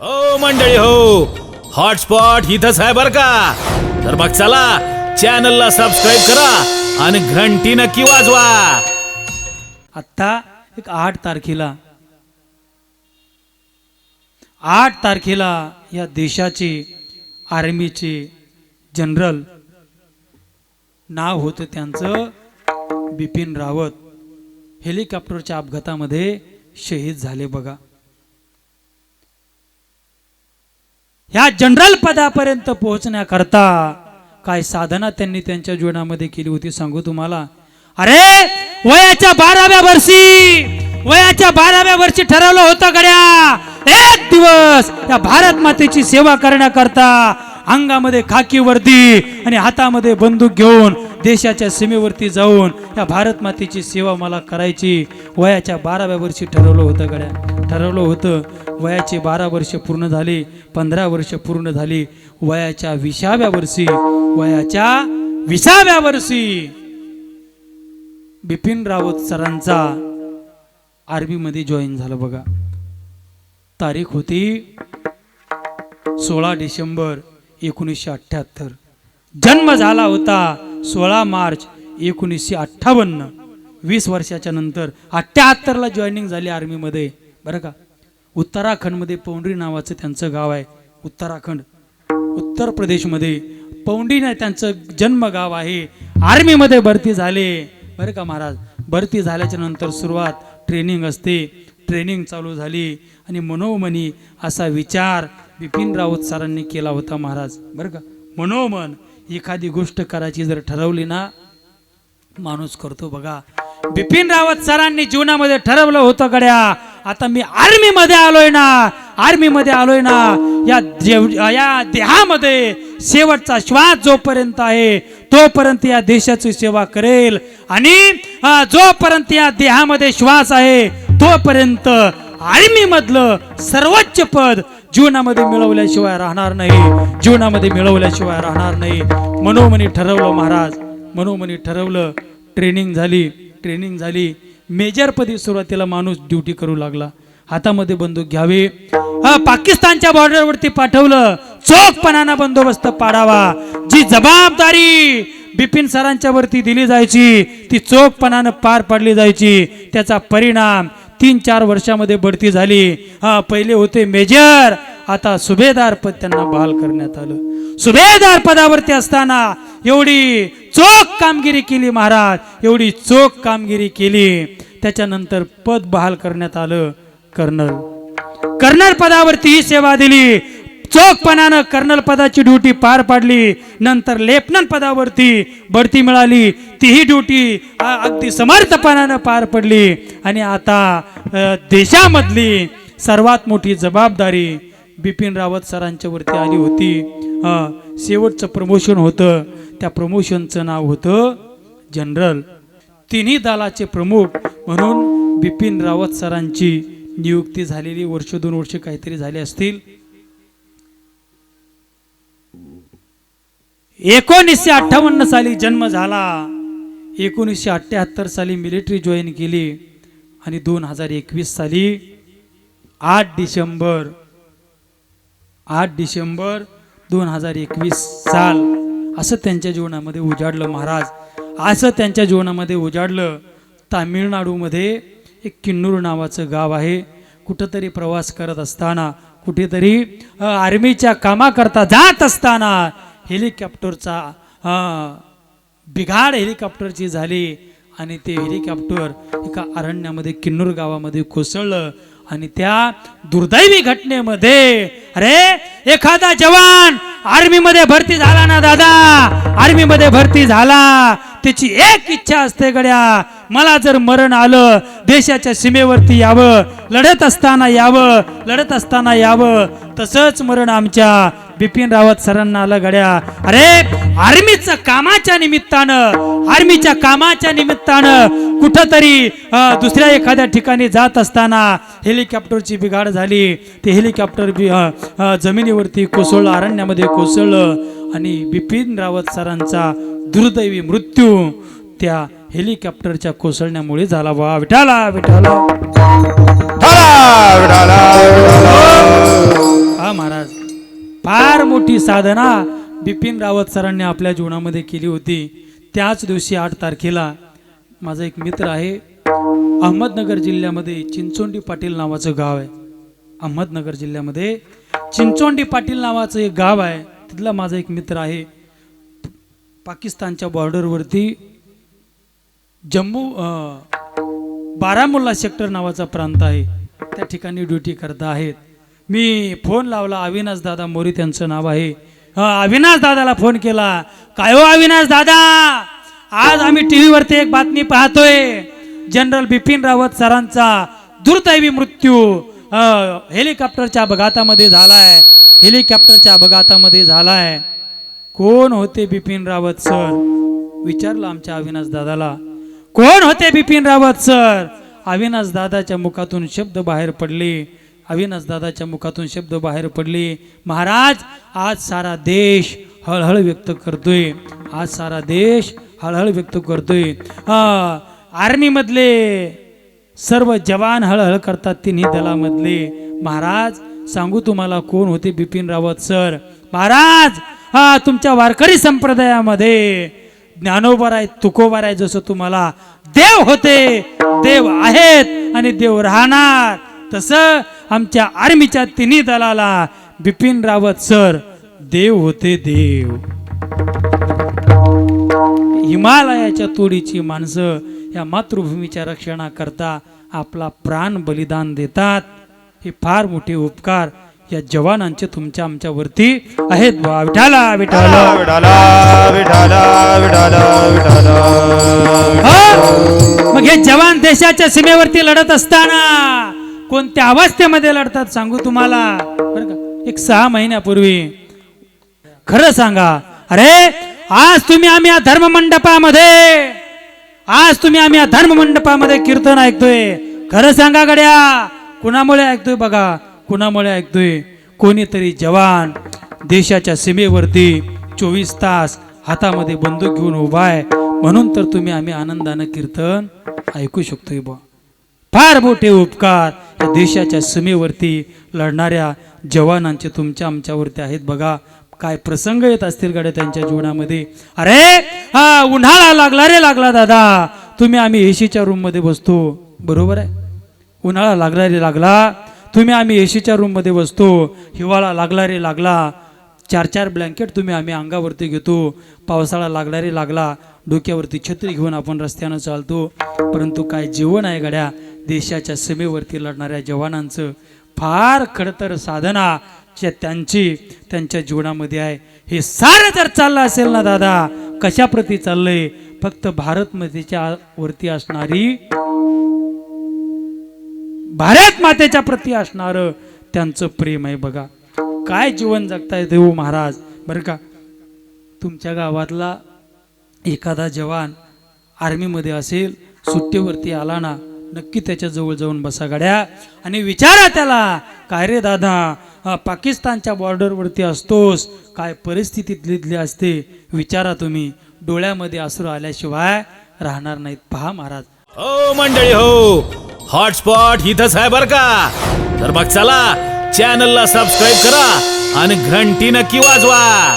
हो मंडळी हो. हॉटस्पॉट इथंच आहे बर का? तर मग चला चॅनलला सबस्क्राईब करा आणि घंटी नक्की वाजवा. आत्ता एक आठ तारखेला आठ तारखेला या देशाचे आर्मीचे जनरल नाव होतं त्यांचं बिपिन रावत. हेलिकॉप्टरच्या अपघातामध्ये शहीद झाले बघा. ह्या जनरल पदापर्यंत पोहोचण्याकरता काय साधना त्यांनी त्यांच्या जीवनामध्ये केली होती सांगू तुम्हाला? अरे वयाच्या बाराव्या वर्षी वयाच्या बाराव्या वर्षी ठरवलं होतं गड्या. एक दिवस या भारत मातेची सेवा करण्याकरता अंगामध्ये खाकी वर्दी आणि हातामध्ये बंदूक घेऊन देशाच्या सीमेवरती जाऊन या भारत मातेची सेवा मला करायची वयाच्या बाराव्या वर्षी ठरवलं होतं गड्या. ठरवलं होतं. वयाचे बारा वर्ष पूर्ण झाले पंधरा वर्ष पूर्ण झाली. वयाच्या विसाव्या वर्षी वयाच्या विसाव्या वर्षी बिपिन रावत सरांचा आर्मीमध्ये जॉईन झालं बघा. तारीख होती सोळा डिसेंबर एकोणीसशे अठ्ठ्याहत्तर. जन्म झाला होता सोळा मार्च एकोणीसशे अठ्ठावन्न. वीस वर्षाच्या नंतर अठ्ठ्याहत्तरला जॉईनिंग झाली आर्मीमध्ये. बरं का? उत्तराखंडमध्ये पौंडरी नावाचं त्यांचं गाव आहे. उत्तराखंड. उत्तर प्रदेशमध्ये पौंडी नाही त्यांचं जन्मगाव आहे. आर्मीमध्ये भरती झाले. बरं का महाराज? भरती झाल्याच्यानंतर सुरुवात ट्रेनिंग असते. ट्रेनिंग चालू झाली आणि मनोमनी असा विचार बिपिन रावत सरांनी केला होता महाराज. बरं का? मनोमन एखादी गोष्ट करायची जर ठरवली ना माणूस करतो बघा. बिपिन रावत सरांनी जीवनामध्ये ठरवलं होतं गड्या. आता मी आर्मीमध्ये आलोय ना. आर्मीमध्ये आलोय ना. या देव या देहामध्ये शेवटचा श्वास जोपर्यंत आहे तोपर्यंत या देशाची सेवा करेल. आणि जोपर्यंत या देहामध्ये श्वास आहे तोपर्यंत आर्मी मधलं सर्वोच्च पद जीवनामध्ये मिळवल्याशिवाय राहणार नाही. जीवनामध्ये मिळवल्याशिवाय राहणार नाही. मनोमनी ठरवलं महाराज. मनोमनी ठरवलं. ट्रेनिंग झाली. ट्रेनिंग झाली. मेजरपदी सुरुवातीला माणूस ड्युटी करू लागला. हातामध्ये बंदूक घ्यावे. हा, पाकिस्तानच्या बॉर्डरवरती पाठवलं. चोखपणानं बंदोबस्त पाडावा. जी जबाबदारी बिपिन सरांच्या वरती दिली जायची ती चोखपणानं पार पाडली जायची. त्याचा परिणाम तीन चार वर्षामध्ये बढती झाली. हा पहिले होते मेजर आता सुभेदार पद त्यांना बहाल करण्यात आलं. सुभेदार पदावरती असताना एवढी चोख कामगिरी केली महाराज एवढी चोख कामगिरी केली. त्याच्यानंतर पद बहाल करण्यात आलं कर्नल. कर्नल पदावरती ही सेवा दिली. चोखपणानं कर्नल पदाची ड्युटी पार पाडली. नंतर लेफ्टनंट पदावरती बढती मिळाली. तीही ड्युटी अगदी समर्थपणानं पार पडली. आणि आता देशामधली सर्वात मोठी जबाबदारी बिपिन रावत सरांच्या वरती आली होती. शेवटचं प्रमोशन होतं. त्या प्रमोशनचं नाव होतं जनरल तिन्ही दलाचे प्रमुख म्हणून बिपिन रावत सरांची नियुक्ती झालेली. वर्ष दोन वर्ष काहीतरी झाले असतील. एकोणीसशे अठ्ठावन्न साली जन्म झाला. एकोणीसशे अठ्ठ्याहत्तर साली मिलिटरी जॉईन केली. आणि दोन हजार एकवीस साली आठ डिसेंबर आठ डिसेंबर दोन हजार एकवीस साल. असं त्यांच्या जीवनामध्ये उजाडलं महाराज. असं त्यांच्या जीवनामध्ये उजाडलं तामिळनाडूमध्ये एक किन्नूर नावाचं गाव आहे. कुठंतरी प्रवास करत असताना कुठेतरी आर्मीच्या कामाकरता जात असताना हेलिकॉप्टरचा बिघाड हेलिकॉप्टरची झाली आणि ते हेलिकॉप्टर एका अरण्यामध्ये किन्नूर गावामध्ये कोसळलं. आणि त्या दुर्दैवी घटनेमध्ये अरे एखादा जवान आर्मीमध्ये भरती झाला ना दादा? आर्मीमध्ये भरती झाला. त्याची एक इच्छा असते गड्या मला जर मरण आलं देशाच्या सीमेवरती यावं लढत असताना यावं लढत असताना यावं तसंच मरण आमच्या बिपिन रावत सरांना आलं गड्या. अरे आर्मीच कामाच्या निमित्तानं आर्मीच्या कामाच्या निमित्तानं कुठंतरी दुसऱ्या एखाद्या ठिकाणी जात असताना हेलिकॉप्टरची बिघाड झाली. ते हेलिकॉप्टर बी जमिनीवरती कोसळलं अरण्यामध्ये कोसळलं आणि बिपिन रावत सरांचा दुर्दैवी मृत्यू त्या हेलिकॉप्टरच्या कोसळण्यामुळे झाला वा विठाला विठाला जी साधना बिपिन रावत सरांनी आपल्या जीवनामध्ये केली होती. त्याच दिवशी आठ तारखेला माझा एक मित्र आहे. अहमदनगर जिल्ह्यामध्ये चिंचोंडी पाटील नावाचं गाव आहे. अहमदनगर जिल्ह्यामध्ये चिंचोंडी पाटील नावाचं एक गाव आहे. तिथला माझा एक मित्र आहे. पाकिस्तानच्या बॉर्डरवरती जम्मू बारामुल्ला सेक्टर नावाचा प्रांत आहे. त्या ठिकाणी ड्युटी करत आहेत. मी फोन लावला अविनाश दादा मोरी त्यांचं नाव आहे. अविनाश दादाला फोन केला. काय हो अविनाश दादा? आज आम्ही टी व्हीवरती एक बातमी पाहतोय. जनरल बिपिन रावत सरांचा दुर्दैवी मृत्यू हेलिकॉप्टरच्या अपघातामध्ये झालाय. हेलिकॉप्टरच्या अपघातामध्ये झालाय. कोण होते बिपिन रावत सर? विचारलं आमच्या अविनाश दादाला. कोण होते बिपिन रावत सर? अविनाश दादाच्या मुखातून शब्द बाहेर पडले. अविनाशदादाच्या मुखातून शब्द बाहेर पडले. महाराज आज सारा देश हळहळ व्यक्त करतोय. आज सारा देश हळहळ व्यक्त करतोय. आर्मीमधले सर्व जवान हळहळ करतात तिन्ही दलामधले. महाराज सांगू तुम्हाला कोण होते बिपिन रावत सर? महाराज हा तुमच्या वारकरी संप्रदायामध्ये ज्ञानोबर आहे तुकोबर आहे जसं तुम्हाला देव होते. देव आहेत आणि देव राहणार. तसं आमच्या आर्मीच्या तिन्ही दलाला बिपिन रावत सर देव होते देव. हिमालयाच्या तोडीची माणसं या मातृभूमीच्या रक्षणाकरता आपला प्राण बलिदान देतात. हे फार मोठे उपकार या जवानांचे तुमच्या आमच्यावरती आहेत बा विठाला विठाला विठाला विठाला विठाला विठाला हो? मग हे जवान देशाच्या सीमेवरती लढत असताना कोणत्या अवस्थेमध्ये लढतात सांगू तुम्हाला? बरं का? एक सहा महिन्यापूर्वी. खरं सांगा. अरे आज तुम्ही आम्ही या धर्म मंडपामध्ये आज तुम्ही आम्ही या धर्म मंडपामध्ये कीर्तन ऐकतोय. खरं सांगा गड्या. कुणामुळे ऐकतोय बघा? कुणामुळे ऐकतोय? कोणीतरी जवान देशाच्या सीमेवरती चोवीस तास हातामध्ये बंदूक घेऊन उभा आहे. म्हणून तर तुम्ही आम्ही आनंदानं कीर्तन ऐकू शकतोय बा फार मोठे उपकार. या देशाच्या सीमेवरती लढणाऱ्या जवानांचे तुमच्या आमच्यावरती आहेत. बघा काय प्रसंग येत असतील गाड्या त्यांच्या जीवनामध्ये. अरे हा उन्हाळा लागला रे लागला दादा. तुम्ही आम्ही एसीच्या रूममध्ये बसतो. बरोबर आहे? उन्हाळा लागला रे लागला. तुम्ही आम्ही एसीच्या रूममध्ये बसतो. हिवाळा लागला रे लागला. चार चार ब्लँकेट तुम्ही आम्ही अंगावरती घेतो. पावसाळा लागला रे लागला. डोक्यावरती छत्री घेऊन आपण रस्त्यानं चालतो. परंतु काय जीवन आहे गड्या? देशाच्या सीमेवरती लढणाऱ्या जवानांचं फार खडतर साधना जे त्यांची त्यांच्या जीवनामध्ये आहे. हे सारं जर चाललं असेल ना दादा कशाप्रती चाललंय? फक्त भारत मातेच्या वरती असणारी भारत मातेच्या प्रती असणार त्यांचं प्रेम आहे बघा. काय जीवन जगताय देऊ महाराज? बरं का? तुमच्या गावातला एखादा जवान आर्मीमध्ये असेल सुट्टीवरती आला ना नक्की त्याच्याजवळ जाऊन बसा गाड्या. आणि विचारा त्याला काय रे दादा पाकिस्तानच्या बॉर्डरवरती असतोस. काय परिस्थिती तिथली असते? विचारा तुम्ही. डोळ्यामध्ये अश्रू आल्याशिवाय राहणार नाहीत. पहा महाराज. हो मंडळी हो. हॉटस्पॉट इथंच आहे बर का? तर मग चला चॅनलला सबस्क्राईब करा आणि घंटी नक्की वाजवा.